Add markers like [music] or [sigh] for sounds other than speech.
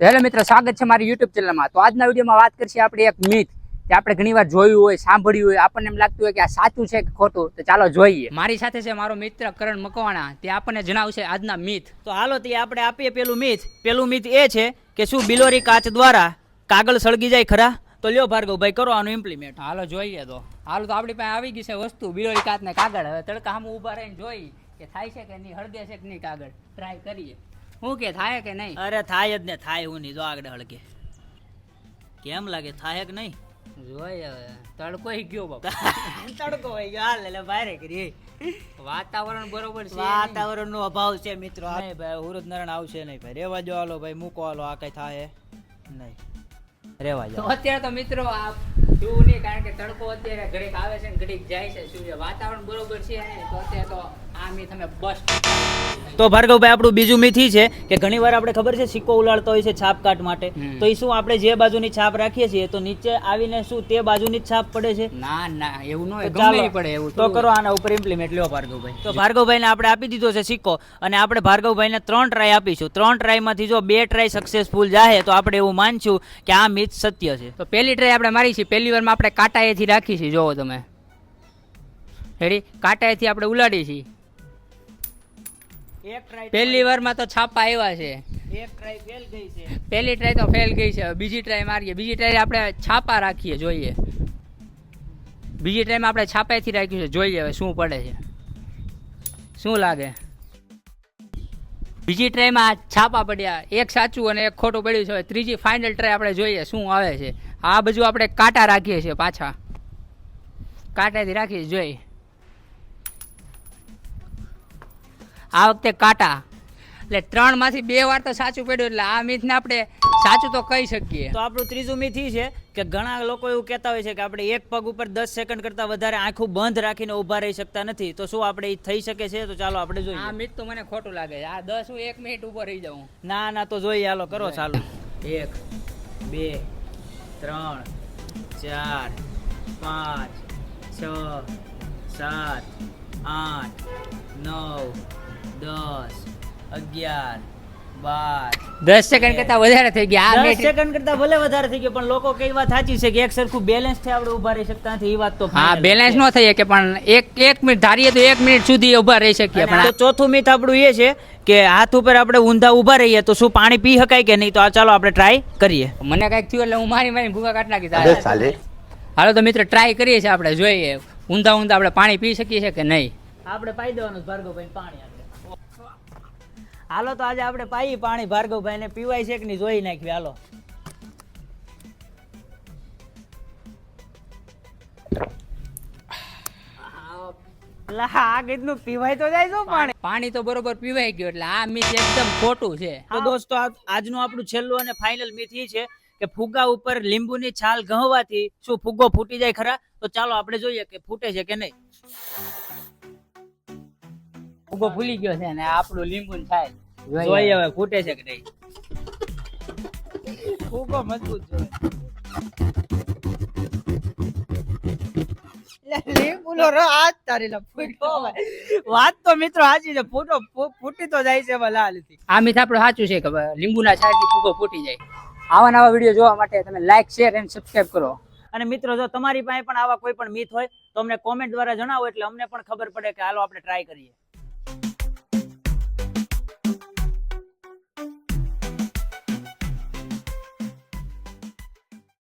તો હેલો મિત્રો સ્વાગત છે મારી યુટ્યુબ ચેનલમાં તો આજના વિડીયોમાં વાત કરીશું આપણે એક મિથ જે આપણે ઘણીવાર જોયું હોય સાંભળ્યું હોય આપણને એમ લાગતું હોય કે આ સાચું છે કે ખોટું? તો ચાલો જોઈએ. મારી સાથે છે મારો મિત્ર કરણ મકવાણા. તે આપણને જણાવશે આજના મિથ તો હાલો તે આપણે આપીએ પેલું મિથ પેલું મિથ એ છે કે શું બિલોરી કાચ દ્વારા કાગળ સળગી જાય ખરા? તો લ્યો ભાર્ગવભાઈ કરો આનું ઇમ્પ્લિમેન્ટ હાલો જોઈએ તો. હાલો તો આપણી પાસે આવી ગઈ છે વસ્તુ બિલોરી કાચ ને કાગળ. હવે તડકા સામે ઊભા રહીને જોઈ કે થાય છે કે નહીં હળગે છે કે નહીં કાગળ. ટ્રાય કરીએ. શું કે થાય કે નહીં? અરે થાય જ ને થાય હું નહીં. જો આગળ હળકે કેમ લાગે? થાય કે નહીં? જોઈએ હવે. તડકો ગયો બાપા. [laughs] તડકો હોય ગયો. હાલ એટલે બહાર કરી વાતાવરણ બરોબર છે વાતાવરણ નો અભાવ છે મિત્રો. નહીં ભાઈ હુરત નરણ આવશે નહીં ભાઈ. રેવા જો હાલો ભાઈ મૂકો હાલો આ કઈ થાય નહીં. રેવા તો અત્યારે તો મિત્રો આ શું નહીં કારણ કે તડકો અત્યારે ઘડીક આવે છે ને ઘડીક જાય છે. સૂર્ય વાતાવરણ બરોબર છે તો અત્યારે તો તો ભાર્ગવભાઈ આપણું બીજું મિથી છે કે ઘણી વાર આપણે ખબર છે સિક્કો ઉલાળતો હોય છે છાપકાટ માટે. તો એ શું આપણે જે બાજુની છાપ રાખીએ છીએ તો નીચે આવીને શું તે બાજુની જ છાપ પડે છે? ના ના એવું ન ગમે પડે એવું તો કરો આના ઉપર ઇમ્પ્લિમેન્ટ લ્યો ભાર્ગવભાઈ. તો ભાર્ગવભાઈને આપણે આપી દીધો છે સિક્કો અને આપણે ભાર્ગવભાઈને ત્રણ ટ્રાય આપીશું. ત્રણ ટ્રાયમાંથી જો બે ટ્રાય સક્સેસફુલ જાય તો આપણે એવું માનશું કે આ મિથ સત્ય છે. તો પહેલી ટ્રાય આપણે મારી છે પહેલી વારમાં આપણે કાંટાએથી રાખી છે જોવો તમે. હેરી કાંટાએથી આપણે ઉલાડી છીએ. પહેલી વારમાં તો છાપા આવ્યા છે. એક ટ્રાય ફેલ ગઈ છે. પહેલી ટ્રાય તો ફેલ ગઈ છે. બીજી ટ્રાય મારીએ. બીજી ટ્રાય આપણે છાપા રાખીએ જોઈએ. બીજી ટ્રાયમાં આપણે છાપાથી રાખ્યું છે. જોઈએ હવે શું પડે છે. શું લાગે? બીજી ટ્રાયમાં છાપા પડ્યા. એક સાચું અને એક ખોટું પડ્યું છે. હવે ત્રીજી ફાઇનલ ટ્રાય આપણે જોઈએ શું આવે છે. આ બાજુ આપણે કાંટા રાખીએ છીએ પાછા. કાંટાથી રાખીએ છીએ. આ વખતે કાંટા. એટલે ત્રણમાંથી બે વાર તો સાચું પડ્યું એટલે આ મિથને આપણે સાચું તો કહી શકીએ. તો આપણું ત્રીજું મિથ ઈ છે કે ઘણા લોકો એવું કહેતા હોય છે કે આપણે એક પગ ઉપર દસ સેકન્ડ કરતા વધારે આંખું બંધ રાખીને ઊભા રહી શકતા નથી. તો શું આપણે થઈ શકે છે? તો ચાલો આપણે જોઈએ. આ મિથ તો મને ખોટું લાગે છે. આ દસ હું એક મિનિટ ઊભો રહી જાઉં. ના ના તો જોઈએ હાલો કરો ચાલો. એક બે ત્રણ ચાર પાંચ છ સાત આઠ નવ દસ અગિયાર બાર દસ સેકન્ડ કરતા વધારે થઈ ગયા. આ દસ સેકન્ડ કરતા ભલે વધારે થઈ ગયો પણ લોકો કઈ વાત સાચી છે કે એક સરખું બેલેન્સથી આપણે ઊભા રહી શકતા નથી એ વાત તો હા final બેલેન્સ. ન થઈ શકે પણ એક એક મિનિટ ધારીએ તો એક મિનિટ સુધી ઊભા રહી શકીએ પણ આ ચોથું મિથ આપણું એ છે કે હાથ ઉપર આપણે ઊંધા ઊભા રહીએ તો શું પાણી પી શકાય કે નહીં? તો આ ચાલો આપણે ટ્રાય કરીએ. મને કંઈક થયું એટલે હું મારી મારી ભૂખા કાઢ નાખી તારે. હાલો તો મિત્ર ટ્રાય કરીએ છીએ આપણે જોઈએ. ઊંધા ઊંધા આપણે પાણી પી શકીએ છીએ કે નહીં? આપણે પાઈ દેવાનું ભાર્ગવભાઈ પાણી હાલો તો આજે આપણે પાઈ પાણી ભાર્ગવભાઈ ને પીવાય છે કે નહીં જોઈ નાખવી હાલો. પીવાય તો જાય પાણી. પાણી તો બરોબર પીવાય ગયું એટલે આ મિથ એકદમ ખોટું છે. તો દોસ્તો આજનું આપણું છેલ્લું અને ફાઇનલ મિથ એ છે કે ફુગ્ગા ઉપર લીંબુની છાલ ઘહવાથી શું ફુગ્ગો ફૂટી જાય ખરા? તો ચાલો આપણે જોઈએ કે ફૂટે છે કે નહીં. ઊભો ભૂલી ગયો છે ને આપણું લીંબુ થાય. જોઈએ. હવે ફૂટે છે કે નહીં? ફુગ્ગો મજબૂત જોઈએ. લીંબુનો આજ ફૂટો વાત તો મિત્રો સાચી છે ફૂટો ફૂટી તો જાય છે આ મિથ આપણું સાચું છે કે લીંબુના છાલથી ફૂગો ફૂટી જાય. આવા નવા વીડિયો જોવા માટે તમે લાઈક શેર એન્ડ સબસ્ક્રાઇબ કરો. અને મિત્રો જો તમારી પાસે પણ આવા કોઈ પણ મિથ હોય તો અમને કોમેન્ટ દ્વારા જણાવો એટલે અમને પણ ખબર પડે કે હાલો આપણે ટ્રાય કરીએ.